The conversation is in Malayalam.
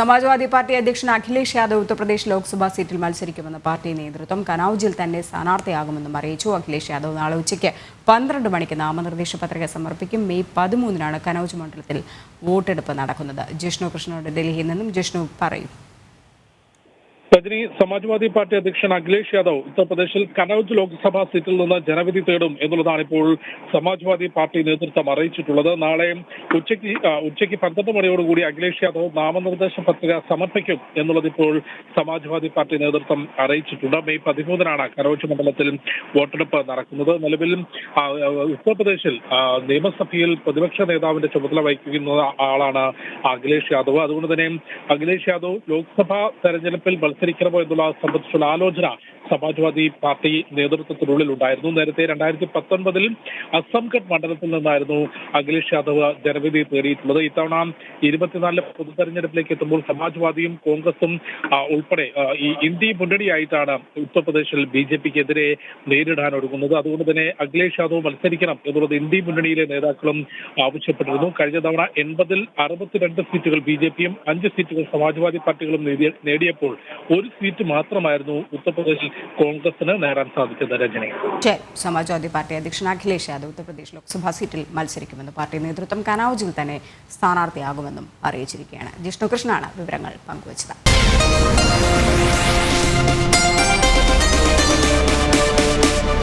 സമാജ്വാദി പാർട്ടി അധ്യക്ഷൻ അഖിലേഷ് യാദവ് ഉത്തർപ്രദേശ് ലോക്സഭാ സീറ്റിൽ മത്സരിക്കുമെന്ന് പാർട്ടി നേതൃത്വം കനൌജിൽ തന്നെ സ്ഥാനാർത്ഥിയാകുമെന്നും അറിയിച്ചു. അഖിലേഷ് യാദവ് നാളെ ഉച്ചയ്ക്ക് പന്ത്രണ്ട് മണിക്ക് നാമനിർദ്ദേശ പത്രിക സമർപ്പിക്കും. മെയ് പതിമൂന്നിനാണ് കനൌജ് മണ്ഡലത്തിൽ വോട്ടെടുപ്പ് നടക്കുന്നത്. ജിഷ്ണു കൃഷ്ണനോട് ഡൽഹിയിൽ നിന്നും ജിഷ്ണു പറയും. രജനി സമാജ്വാദി പാർട്ടി അധ്യക്ഷൻ അഖിലേഷ് യാദവ് ഉത്തർപ്രദേശിൽ കനൌജ് ലോക്സഭാ സീറ്റിൽ നിന്ന് ജനവിധി തേടും എന്നുള്ളതാണ് ഇപ്പോൾ സമാജ്വാദി പാർട്ടി നേതൃത്വം അറിയിച്ചിട്ടുള്ളത്. നാളെ ഉച്ചയ്ക്ക് ഉച്ചയ്ക്ക് പന്ത്രണ്ട് മണിയോടുകൂടി അഖിലേഷ് യാദവ് നാമനിർദ്ദേശ പത്രിക സമർപ്പിക്കും എന്നുള്ളത് ഇപ്പോൾ സമാജ്വാദി പാർട്ടി നേതൃത്വം അറിയിച്ചിട്ടുണ്ട്. മെയ് പതിമൂന്നിനാണ് കനൌജ് മണ്ഡലത്തിൽ വോട്ടെടുപ്പ് നടക്കുന്നത്. നിലവിൽ ഉത്തർപ്രദേശിൽ നിയമസഭയിൽ പ്രതിപക്ഷ നേതാവിന്റെ ചുമതല വഹിക്കുന്ന ആളാണ് അഖിലേഷ് യാദവ്. അതുകൊണ്ട് തന്നെ അഖിലേഷ് യാദവ് ലോക്സഭാ തെരഞ്ഞെടുപ്പിൽ മത്സരിക്കണമോ എന്നുള്ള സംബന്ധിച്ചുള്ള ആലോചന സമാജ്വാദി പാർട്ടി നേതൃത്വത്തിനുള്ളിൽ ഉണ്ടായിരുന്നു. നേരത്തെ രണ്ടായിരത്തി പത്തൊൻപതിൽ അസംഘട്ട് മണ്ഡലത്തിൽ നിന്നായിരുന്നു അഖിലേഷ് യാദവ് ജനവിധി തേടിയിട്ടുള്ളത്. ഇത്തവണ ഇരുപത്തിനാലിലെ പൊതു തെരഞ്ഞെടുപ്പിലേക്ക് എത്തുമ്പോൾ സമാജ്വാദിയും കോൺഗ്രസും ഉൾപ്പെടെ ഈ ഇന്ത്യ മുന്നണിയായിട്ടാണ് ഉത്തർപ്രദേശിൽ ബി ജെ പിക്ക് എതിരെ നേരിടാൻ ഒരുങ്ങുന്നത്. അതുകൊണ്ട് തന്നെ അഖിലേഷ് യാദവ് മത്സരിക്കണം എന്നുള്ളത് ഇന്ത്യ മുന്നണിയിലെ നേതാക്കളും ആവശ്യപ്പെട്ടിരുന്നു. കഴിഞ്ഞ തവണ എൺപതിൽ അറുപത്തിരണ്ട് സീറ്റുകൾ ബി ജെ പിയും അഞ്ച് സീറ്റുകൾ സമാജ്വാദി പാർട്ടികളും നേടിയപ്പോൾ ഒരു സീറ്റ് മാത്രമായിരുന്നു ഉത്തർപ്രദേശിൽ കോൺഗ്രസിന് നേടാൻ സാധിച്ചത് രജനി. സമാജ്വാദി പാർട്ടി അധ്യക്ഷൻ അഖിലേഷ് യാദവ് ഉത്തർപ്രദേശ് ലോക്സഭാ സീറ്റിൽ മത്സരിക്കുമെന്ന് പാർട്ടി നേതൃത്വം കനൌജിൽ തന്നെ സ്ഥാനാർത്ഥിയാകുമെന്നും അറിയിച്ചിരിക്കുകയാണ്. ജിഷ്ണു കൃഷ്ണനാണ് വിവരങ്ങൾ പങ്കുവച്ചത്.